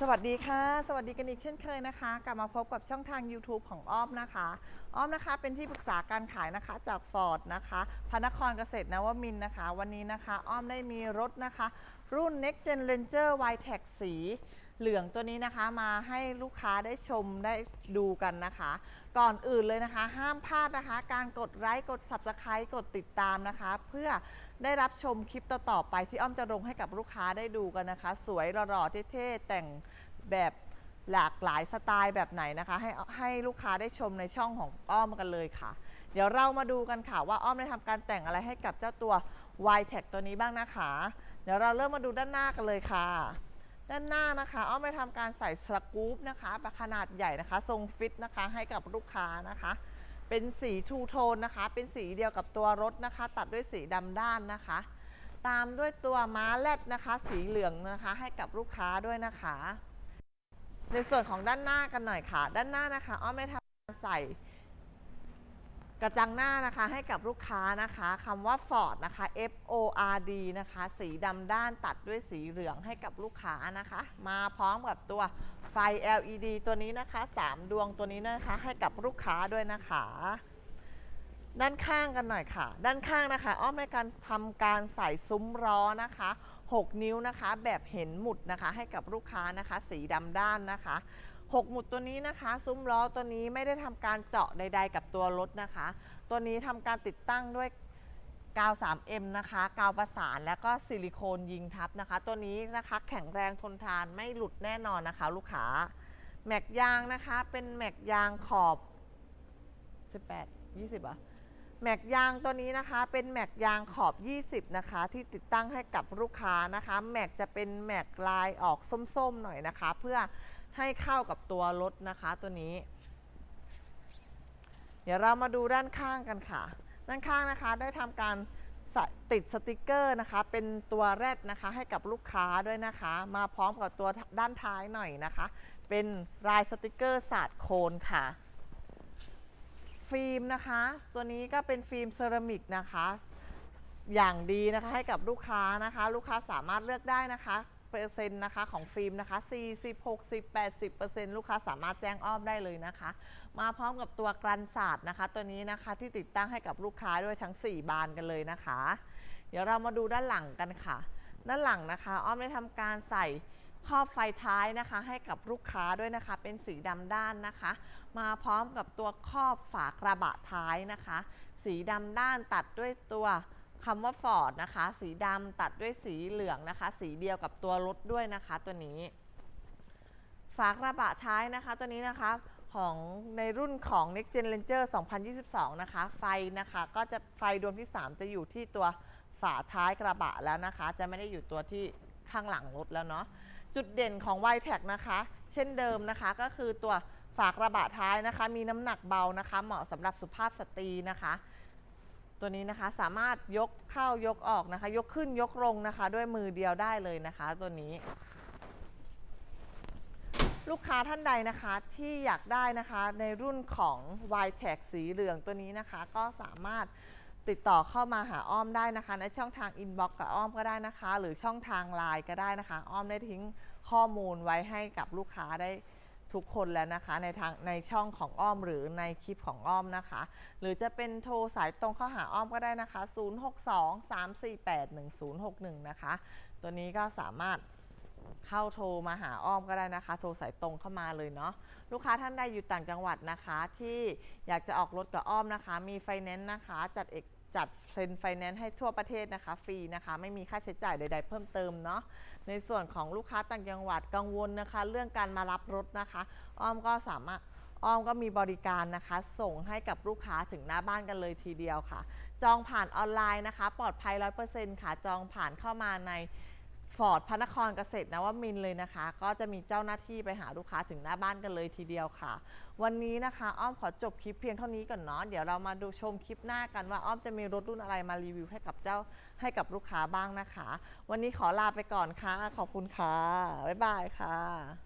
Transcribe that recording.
สวัสดีค่ะ สวัสดีกันอีกเช่นเคยนะคะ กลับมาพบกับช่องทาง YouTube ของอ้อมนะคะ อ้อมนะคะเป็นที่ปรึกษาการขายนะคะจาก Ford นะคะพระนครเกษตรนวมินนะคะ วันนี้นะคะ อ้อมได้มีรถนะคะ รุ่น Next Gen Ranger y t e c สีเหลืองตัวนี้นะคะมาให้ลูกค้าได้ชมได้ดูกันนะคะ ก่อนอื่นเลยนะคะ ห้ามพลาดนะคะ การกดไลค์กด Subscribe กดติดตามนะคะ เพื่อ ได้รับชมคลิปต่อๆไปที่อ้อมจะลงให้กับลูกค้าได้ดูกันนะคะ สวยหล่อๆเท่ๆแต่งแบบหลากหลายสไตล์แบบไหนนะคะ ให้ให้ลูกค้าได้ชมในช่องของอ้อมกันเลยค่ะ เดี๋ยวเรามาดูกันค่ะว่าอ้อมได้ทำการแต่งอะไรให้กับเจ้าตัว y t e c ตัวนี้บ้างนะคะ เดี๋ยวเราเริ่มมาดูด้านหน้ากันเลยค่ะ ด้านหน้านะคะ อ้อมได้ทำการใส่สกู๊ปนะคะขนาดใหญ่นะคะ ทรงฟิตนะคะให้กับลูกค้านะคะ เป็นสีทูโทนนะคะ เป็นสีเดียวกับตัวรถนะคะ ตัดด้วยสีดำด้านนะคะ ตามด้วยตัวม้าแรดนะคะ สีเหลืองนะคะ ให้กับลูกค้าด้วยนะคะ ในส่วนของด้านหน้ากันหน่อยค่ะ ด้านหน้านะคะ อ้อมไม่ทำการใส่ กระจังหน้านะคะให้กับลูกค้านะคะคำว่า Ford นะคะ F O R D นะคะ สีดำด้านตัดด้วยสีเหลืองให้กับลูกค้านะคะ มาพร้อมกับตัวไฟ LED ตัวนี้นะคะ 3 ดวงตัวนี้นะคะ ให้กับลูกค้าด้วยนะคะ ด้านข้างกันหน่อยค่ะ ด้านข้างนะคะ อ้อมในการทำการใส่ซุ้มล้อนะคะ 6 นิ้วนะคะ แบบเห็นหมุดนะคะ ให้กับลูกค้านะคะ สีดำด้านนะคะ 6 หมุดตัวนี้นะคะ ซุ้มล้อตัวนี้ไม่ได้ทำการเจาะใด ๆ กับตัวรถนะคะ ตัวนี้ทำการติดตั้งด้วยกาว 3M นะคะ กาวประสานแล้วก็ซิลิโคนยิงทับนะคะ ตัวนี้นะคะแข็งแรงทนทานไม่หลุดแน่นอนนะคะ ลูกค้า แม็กยางนะคะ เป็นแม็กยางขอบ 18 20อะแม็กยางตัวนี้นะคะ เป็นแม็กยางขอบ 20 นะคะ ที่ติดตั้งให้กับลูกค้านะคะ แม็กจะเป็นแม็กลายออกส้มๆหน่อยนะคะ เพื่อ ให้เข้ากับตัวรถนะคะตัวนี้ เดี๋ยวเรามาดูด้านข้างกันค่ะ ด้านข้างนะคะได้ทำการติดสติกเกอร์นะคะ เป็นตัวแรดนะคะให้กับลูกค้าด้วยนะคะ มาพร้อมกับตัวด้านท้ายหน่อยนะคะ เป็นลายสติกเกอร์ศาสตร์โคนค่ะ ฟิล์มนะคะ ตัวนี้ก็เป็นฟิล์มเซรามิกนะคะ อย่างดีนะคะให้กับลูกค้านะคะ ลูกค้าสามารถเลือกได้นะคะ เปอร์เซ็นะคะของฟิล์มนะคะ 40 60 80เปอร์เซ็นต์ลูกค้าสามารถแจ้งอ้อมได้เลยนะคะ มาพร้อมกับตัวกรันศาสตร์นะคะ ตัวนี้นะคะที่ติดตั้งให้กับลูกค้าด้วยทั้ง 4 บานกันเลยนะคะ เดี๋ยวเรามาดูด้านหลังกันค่ะ ด้านหลังนะคะ อ้อมได้ทำการใส่ครอบไฟท้ายนะคะให้กับลูกค้าด้วยนะคะ เป็นสีดำด้านนะคะ มาพร้อมกับตัวครอบฝากระบะท้ายนะคะ สีดำด้านตัดด้วยตัว คำว่า Ford นะคะ สีดำตัดด้วยสีเหลืองนะคะ สีเดียวกับตัวรถด้วยนะคะตัวนี้ ฝากระบะท้ายนะคะตัวนี้นะคะของในรุ่นของ Next Gen Ranger 2022 นะคะ ไฟนะคะก็จะไฟดวงที่ 3 จะอยู่ที่ตัวฝาท้ายกระบะแล้วนะคะ จะไม่ได้อยู่ตัวที่ข้างหลังรถแล้วเนาะจุดเด่นของ y t e c นะคะ เช่นเดิมนะคะก็คือตัวฝากระบะท้ายนะคะ มีน้ำหนักเบานะคะ เหมาะสำหรับสุภาพสตรีนะคะ ตัวนี้นะคะสามารถยกเข้ายกออกนะคะ ยกขึ้นยกลงนะคะ ด้วยมือเดียวได้เลยนะคะ ตัวนี้ ลูกค้าท่านใดนะคะที่อยากได้นะคะในรุ่นของ y t e c สีเหลืองตัวนี้นะคะ ก็สามารถติดต่อเข้ามาหาอ้อมได้นะคะ ในช่องทาง inbox กับอ้อมก็ได้นะคะ หรือช่องทางไลน์ก็ได้นะคะ อ้อมได้ทิ้งข้อมูลไว้ให้กับลูกค้าได้ ทุกคนแล้วนะคะในทางในช่องของอ้อมหรือในคลิปของอ้อมนะคะ หรือจะเป็นโทรสายตรงเข้าหาอ้อมก็ได้นะคะ 0623481061 นะคะ ตัวนี้ก็สามารถเข้าโทรมาหาอ้อมก็ได้นะคะ โทรสายตรงเข้ามาเลยเนาะลูกค้าท่านใดอยู่ต่างจังหวัดนะคะ ที่อยากจะออกรถกับอ้อมนะคะ มีไฟแนนซ์นะคะ จัดเอก จัดเซ็นไฟแนนซ์ให้ทั่วประเทศนะคะฟรีนะคะ ไม่มีค่าใช้จ่ายใด ๆ เพิ่มเติมเนาะในส่วนของลูกค้าต่างจังหวัดกังวลนะคะ เรื่องการมารับรถนะคะ อ้อมก็สามารถอ้อมก็มีบริการนะคะ ส่งให้กับลูกค้าถึงหน้าบ้านกันเลยทีเดียวค่ะ จองผ่านออนไลน์นะคะ ปลอดภัย 100%ค่ะจองผ่านเข้ามาใน ฟอร์ดพระนครเกษตรนวมินเลยนะคะ ก็จะมีเจ้าหน้าที่ไปหาลูกค้าถึงหน้าบ้านกันเลยทีเดียวค่ะ วันนี้นะคะอ้อมขอจบคลิปเพียงเท่านี้ก่อนเนาะเดี๋ยวเรามาดูชมคลิปหน้ากันว่าอ้อมจะมีรถรุ่นอะไรมารีวิวให้กับเจ้าให้กับลูกค้าบ้างนะคะ วันนี้ขอลาไปก่อนค่ะ ขอบคุณค่ะบ๊ายบายค่ะ